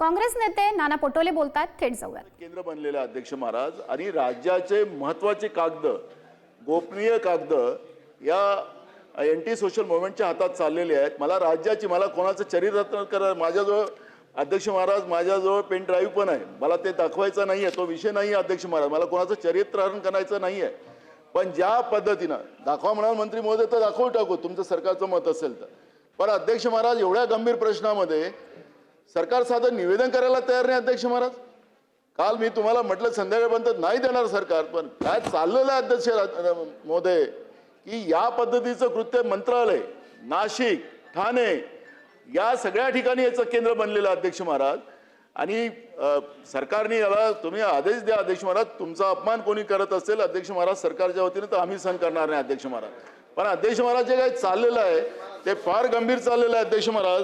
काँग्रेस नेते नाना पटोले बोलतात थेट जाऊयात. केंद्र बनलेले अध्यक्ष महाराज आणि राज्याचे महत्त्वाचे कागद गोपनीय कागद या अँटी सोशल मुवमेंटच्या हातात चाललेले आहेत. मला राज्याची मला कोणाचं चरित्र करा माझ्याजवळ अध्यक्ष महाराज माझ्याजवळ पेन ड्राईव्ह पण आहे. मला ते दाखवायचं नाही आहे तो विषय नाही आहे अध्यक्ष महाराज. मला कोणाचं चरित्रहरण करायचं नाही आहे पण ज्या पद्धतीनं दाखवा म्हणाल मंत्री महोदय तर दाखवू टाकू. तुमचं सरकारचं मत असेल तर. पण अध्यक्ष महाराज एवढ्या गंभीर प्रश्नामध्ये सरकार साधं निवेदन करायला तयार नाही अध्यक्ष महाराज. काल मी तुम्हाला म्हटलं संध्याकाळपर्यंत नाही देणार सरकार पण काय चाललेलं आहे अध्यक्ष रा- महोदय की या पद्धतीचं कृत्य मंत्रालय नाशिक ठाणे या सगळ्या ठिकाणी याचं केंद्र बनलेलं अध्यक्ष महाराज. आणि सरकारने याला तुम्ही आदेश द्या अध्यक्ष महाराज तुमचा अपमान कोणी करत असेल अध्यक्ष महाराज सरकारच्या वतीने तर आम्ही सहन करणार नाही अध्यक्ष महाराज. पण अध्यक्ष महाराज जे काही चाललेलं आहे ते फार गंभीर चाललेलं आहे अध्यक्ष महाराज.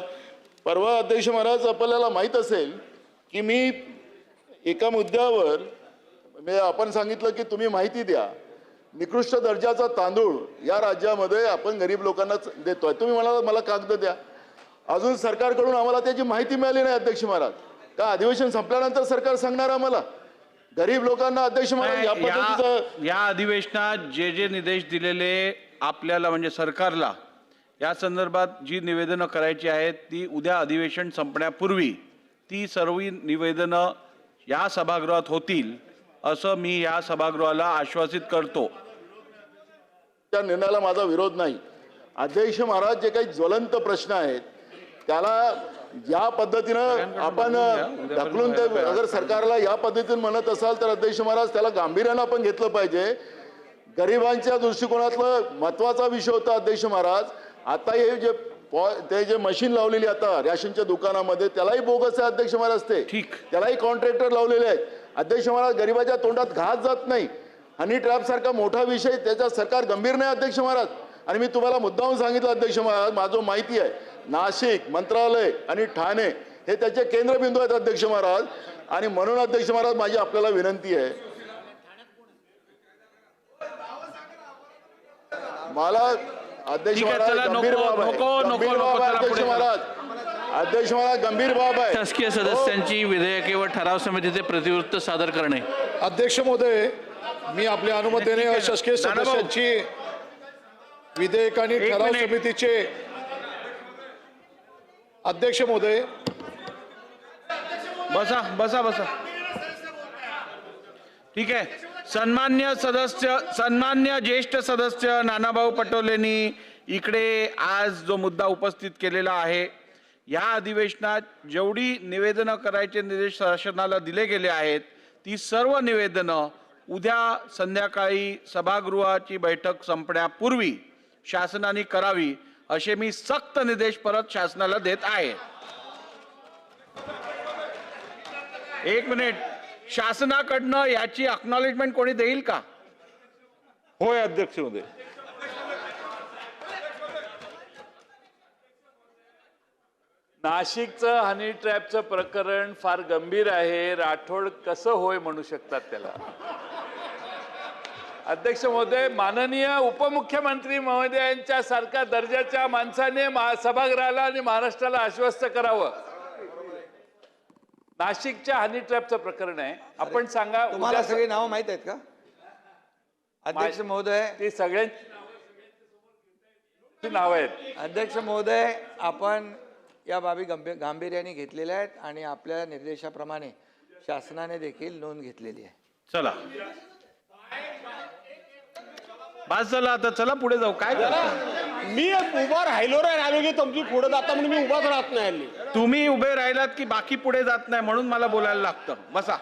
परवा अध्यक्ष महाराज आपल्याला माहीत असेल की मी एका मुद्द्यावर म्हणजे आपण सांगितलं की तुम्ही माहिती द्या निकृष्ट दर्जाचा तांदूळ या राज्यामध्ये आपण गरीब लोकांना देतोय. तुम्ही म्हणाला मला कागद द्या. अजून सरकारकडून आम्हाला त्याची माहिती मिळाली नाही अध्यक्ष महाराज. का अधिवेशन संपल्यानंतर सरकार सांगणार आम्हाला? गरीब लोकांना अध्यक्ष महाराज या अधिवेशनात जे जे निर्देश दिलेले आपल्याला म्हणजे सरकारला या संदर्भात जी निवेदनं करायची आहेत ती उद्या अधिवेशन संपण्यापूर्वी ती सर्व निवेदनं या सभागृहात होतील असं मी या सभागृहाला आश्वासित करतो. त्या निर्णयाला माझा विरोध नाही. अध्यक्ष महाराज जे काही ज्वलंत प्रश्न आहेत त्याला या पद्धतीनं आपण ढकलून ते अगर सरकारला या पद्धतीने म्हणत असाल तर अध्यक्ष महाराज त्याला गांभीर्यानं आपण घेतलं पाहिजे. गरिबांच्या दृष्टिकोनातलं महत्त्वाचा विषय होता अध्यक्ष महाराज. आता हे जे ते जे मशीन लावलेली आता रॅशनच्या दुकानामध्ये त्यालाही बोगस आहे अध्यक्ष महाराज ते. ठीक. त्यालाही कॉन्ट्रॅक्टर लावलेले आहेत. अध्यक्ष महाराज गरिबाच्या तोंडात घास जात नाही. हनी ट्रॅप सारखा मोठा विषय त्याच्यात सरकार गंभीर नाही अध्यक्ष महाराज. आणि मी तुम्हाला मुद्दाहून सांगितलं अध्यक्ष महाराज माझं माहिती आहे. नाशिक मंत्रालय आणि ठाणे हे त्याचे केंद्रबिंदू आहेत अध्यक्ष महाराज. आणि म्हणून अध्यक्ष महाराज माझी आपल्याला विनंती आहे. मला अध्यक्ष ठीक आहे, महाराज चला, गंभीर नको, बाब आहे. नको, नको, गंभीर नको, बाब आहे चला, अध्यक्ष पुढे. महाराज. अध्यक्ष महाराज गंभीर बाब आहे. शासकीय सदस्यांची विधेयके व ठराव समितीचे प्रतिवृत्त सादर करणे. अध्यक्ष महोदय मी आपल्या अनुमतीने ठीक आहे. शासकीय नानाभाऊ. सदस्यांची विधेयक आणि एक ठराव मिनिट. समितीचे अध्यक्ष महोदय. बसा बसा बसा. ठीक आहे. सन्मान्य सदस्य सन्मान्य ज्येष्ठ सदस्य नानाभाऊ पटोलेंनी इकडे आज जो मुद्दा उपस्थित केलेला आहे या अधिवेशनात जेवढी निवेदनं करायचे निर्देश शासनाला दिले गेले आहेत ती सर्व निवेदनं उद्या संध्याकाळी सभागृहाची बैठक संपण्यापूर्वी शासनाने करावी असे मी सक्त निर्देश परत शासनाला देत आहे. एक मिनिट. शासनाकडनं याची अक्नॉलेजमेंट कोणी देईल का? होय अध्यक्ष महोदय. नाशिकचं हनी ट्रॅपचं प्रकरण फार गंभीर आहे. राठोड कसं होय म्हणू शकतात त्याला? अध्यक्ष महोदय माननीय उपमुख्यमंत्री महोदयांच्या सारख्या दर्जाच्या माणसाने सभागृहाला आणि महाराष्ट्राला आश्वस्त करावं. नाशिकच्या हनी ट्रॅपचं प्रकरण आहे. आपण सांगा तुम्हाला उद्या- सगळी नावं माहीत आहेत का? अध्यक्ष महोदय ती सगळ्यांची नाव आहेत. अध्यक्ष महोदय आपण या बाबी गंभीर गांभीर्याने घेतलेल्या आहेत आणि आपल्या निर्देशाप्रमाणे शासनाने देखील नोंद घेतलेली आहे. चला. बस झालं आता चला पुढे जाऊ. काय करताय? मी उभा राहिलो रे राहिलो की तुमची पुढे जाता म्हणून मी उभाच राहत नाही हल्ली. तुम्ही उभे राहिलात की बाकी पुढे जात नाही म्हणून मला बोलायला लागतं. बसा.